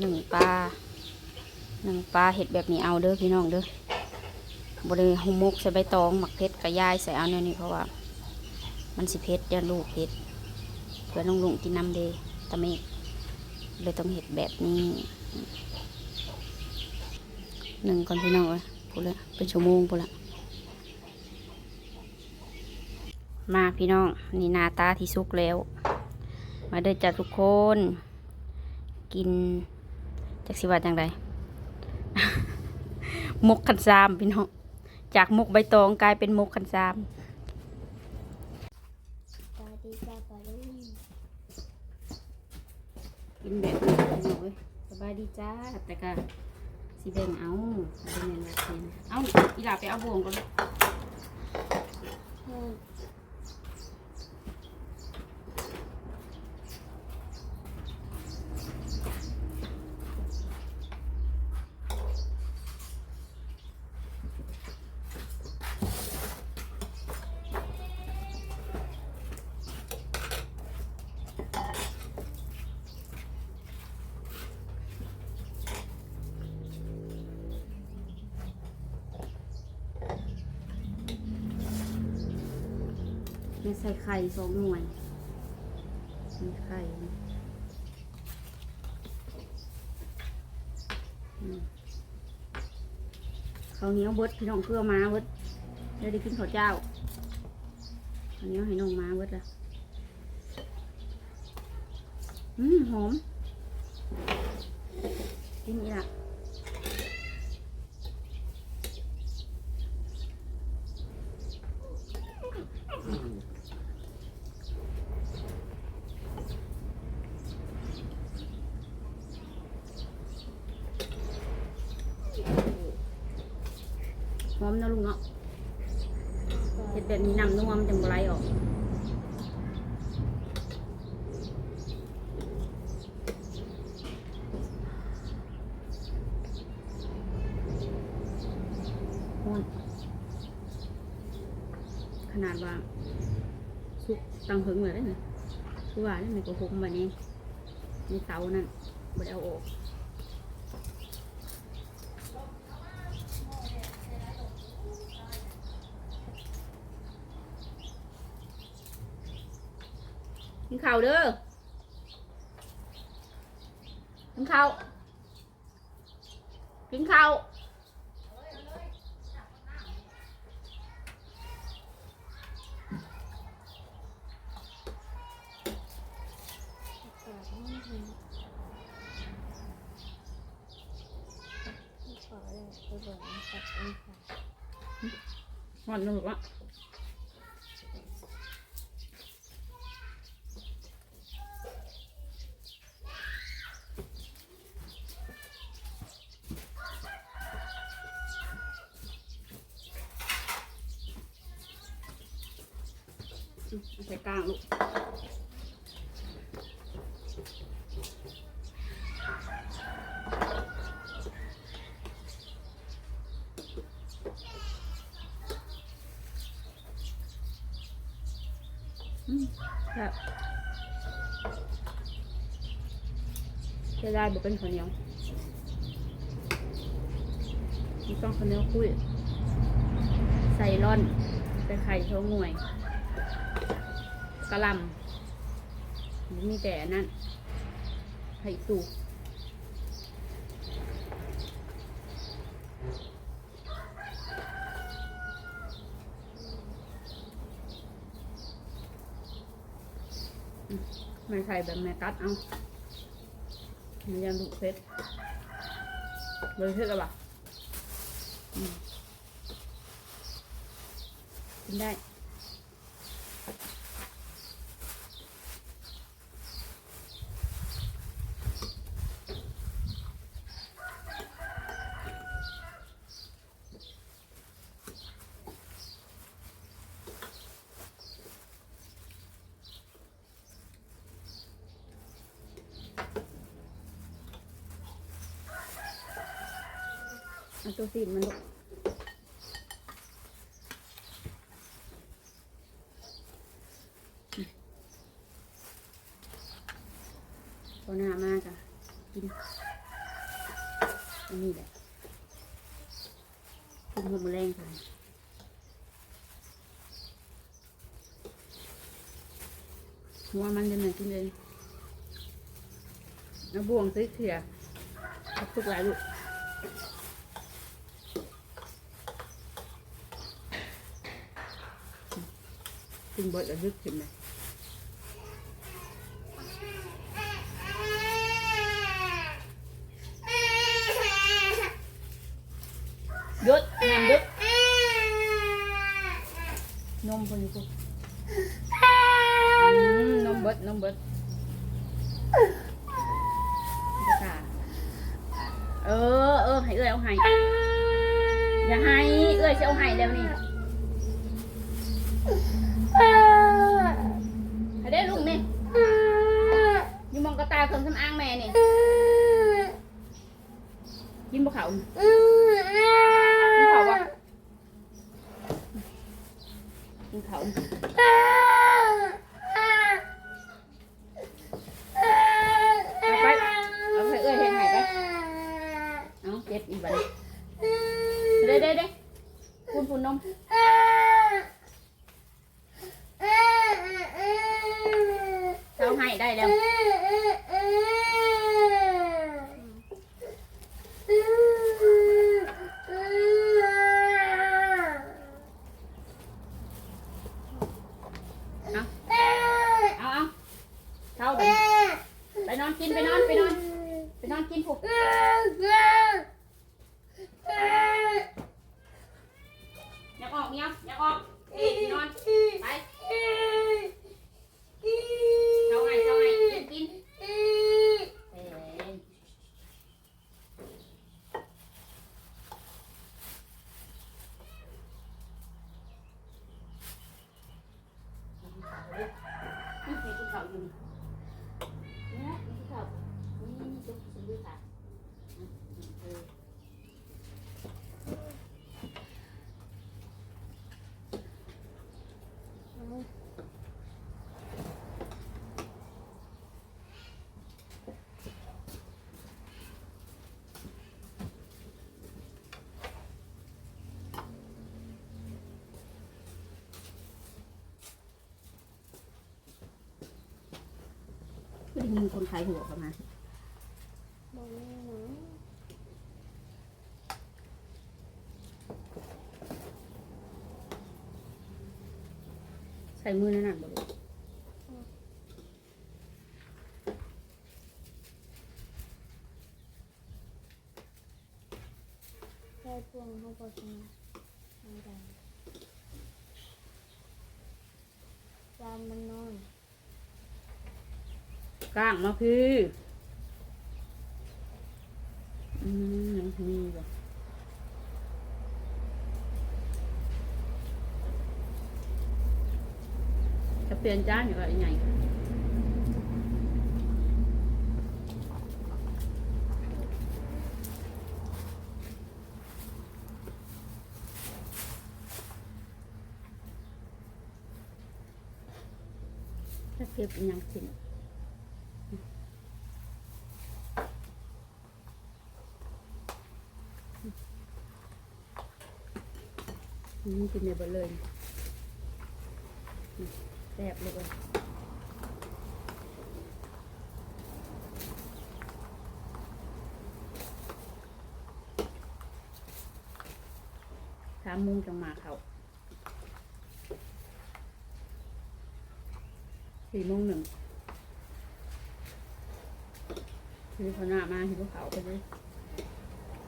หนึ่งปลาหนึ่งปลาเห็ดแบบนี้เอาเด้อพี่น้องเด้อบริหุมกใส่ใบตองหมักเพชรกระยายใส่เอาเนี่ยนี่เพราะว่า มันสิเพชรยันลูกเพชรเพื่อน้องลุงกินน้ำเดตะเมกเลยต้องเห็ดแบบนี้หนึ่งก่อนพี่น้องเลยพูดเลยเป็นชั่วโมงพูดละมาพี่น้องนี่นาตาที่สุกแล้ว มาเด้อจ้าทุกคน กิน จากสิว่าจังไดมกขันซามพี่น้องจากมกใบตองกลายเป็นมกขันซามกินแบบนี้พี่น้องเอ้ยสบายดีจ้าแต่ก็สิแบ่งเอาเป็นเงินแบบนี้เอาอีหลาไปเอาบ่วงก่อน เฮ้ยนี่ใส่ไข่สองหน่วยมีไข่อืมข้าเนี้ยเบิดพี่น้องเกลือมาเบิดเดี๋ยวได้กินข้าวเจ้าข้าเนียให้น้องมาเบิดละอืมหอมกินอีกละ หอมนะลุงเนาะเห็ดแบบนี้น้ำนัวมันจังไหลออกขนาดว่าสุกตังหึงเลยได้ไหมคือว่าได้ไหมก็หุมแบบนี้ในเตานั่นไม่ได้เอาออก นข้าวเด้อกินข้าวกินข้าวอากาศไม่ดีขอเลยไปบอกมันตัดเองค่ะหอนหนูวะ ใส่กลางลูกอืมแบบจะได้บอกเป็นข้าวเหนียวมีต้องข้าวเหนียวคุยใส่ร่อนใส่ไข่เท่าหน่วย กระลำมีแต่นั้นไข่ตูไม่ใส่แบบแม่กัดเอามันยังดุเพชรเลยเพชรแล้วปะกินได้ เอาตัวสีมันลูกตัวหน้ามากอะกินอันนี้แหละกินหัวมือแรงค่ะหัวมันจะเหมือนกินเลยเอาบ่วงซื้อเขียเอทุกหลายลูก กินเบดแล้วลึกขึ้นเลยหยุดงามหยุดนมคนนี้กูอืมนมเบิดนมเบิดเดี๋ยวค่ะเออเออให้เอ้ยเอาให้อย่าให้เอ้ยจะเอาให้เดี๋ยวนี้ให้ได้ลุงนี่อยูมองกระตายเครื่องสำอางแม่นี่ กินบ่เขากินเขาวะกินเขาเอาไปเอาไปเอ้ยเห็นไหนไปเอาเจ็บอีกบัดนี้เด้เด้เด้คุณคุณนมเขาให้ได้แล้วเอาเอาเอาเข้าไปไปน อนกินไปนอนไปนอนไปนอนกินผูกอยากออกเมียอยากออกนี่นอนไปเข้าไงเข้าไงกินกินเอ้ยนี่มีภูเขาอยู่นี่เนี่ยมีภูเขานี่นี่จุ ด้วยค่ะเออไม่ได้ยินคนขายหัวเข้ามา บอกแม่นะ ใส่มือนั่นน่ะบ่ลูกใส่พวงเขาก็ชนะไม่ได้จานมันนอนก้างมาพี่อืมยังมีบ่จะ เปลี่ยนจานอยู่ว่าอีหยังจะเก็บอีหยังกินอืมกินในบดเลย แซ่บเลยสามโมุงจังมาเขาสี่โมงหนึ่งคือเขาหน้ามาที่พวกเขาไปเลย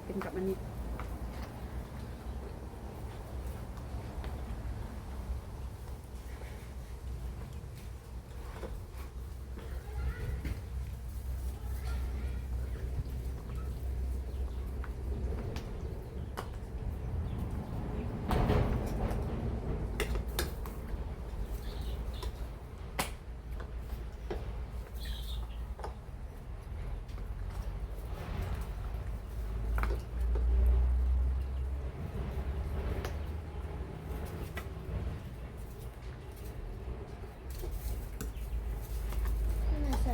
เป็นกับอันนี้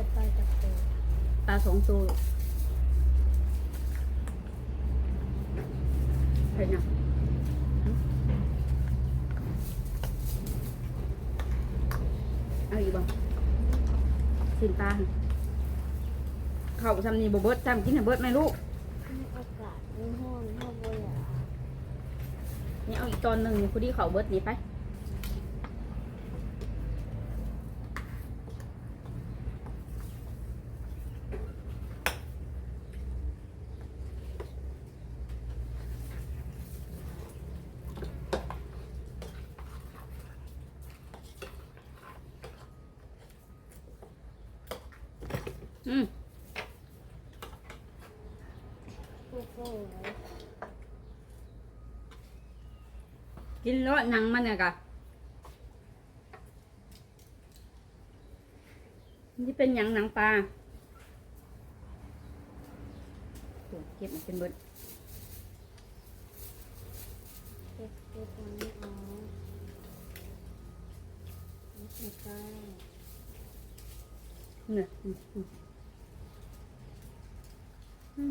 ถ้าใส่ไปกับตัวปลาสองตัวเผ็ดยังเอาอีกบ่สินตาหั่นเข้าทำนี่บ่เบิดทำกินให้เบิดไหมลูกอากาศมันร้อนเฮาบ่อยากนี่เอาอีกตอนหนึ่งนี่พอดีเขาเบิดนี่ไป อืมโอ้โหกินแล้วหนังมันเนี่ยกะนี่เป็นหยังหนังปลาโอ้เก็บมันเป็นเบิดเก็บเก็บอันนี้เอาไม่ใช่ใกล้เนี่ย อื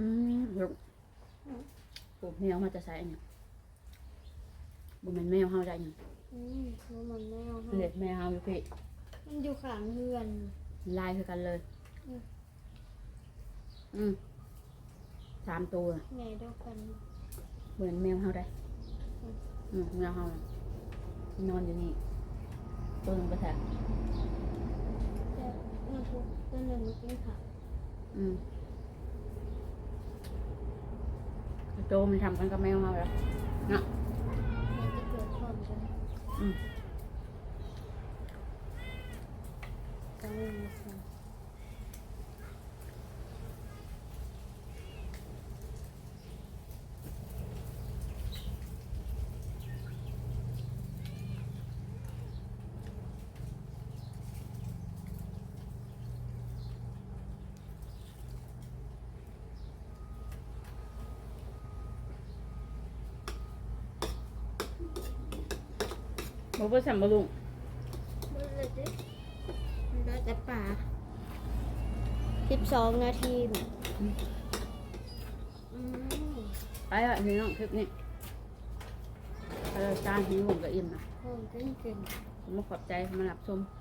อืมเดี๋ยวโอ้แมวมาจะใส่อันเนี่ยบ่แม่นแมวเฮาได้หยังอืมแล้วมันไม่เอาให้เล็ดแมวเฮาอยู่พี่มันอยู่ข้างเฮือนลายคือกันเลย อืมอืมสามตัวใหญ่เดียวกันเหมือนแมวเฮาได้ อืมอืมแมวเฮาน่ะนอนอยู่นี่ตัวหนึงไปแทนแต่มันทุกตัวหนึ่งมันกินผักอืม โจมันทำกันกับแมวเฮาแล้วเนาะมันจะเกิดพร้อมกัน อืม บ่เบ่สั่นบ่ลุงมันเลยดิมันได้แต่ป่าสิบสองนาทีอืมไปอะพี่น้องคลิปนี้ไปแล้วจานหิวผมก็อิ่มนะ โอ้ยเก่ง ผมมาขอบใจมารับชมๆ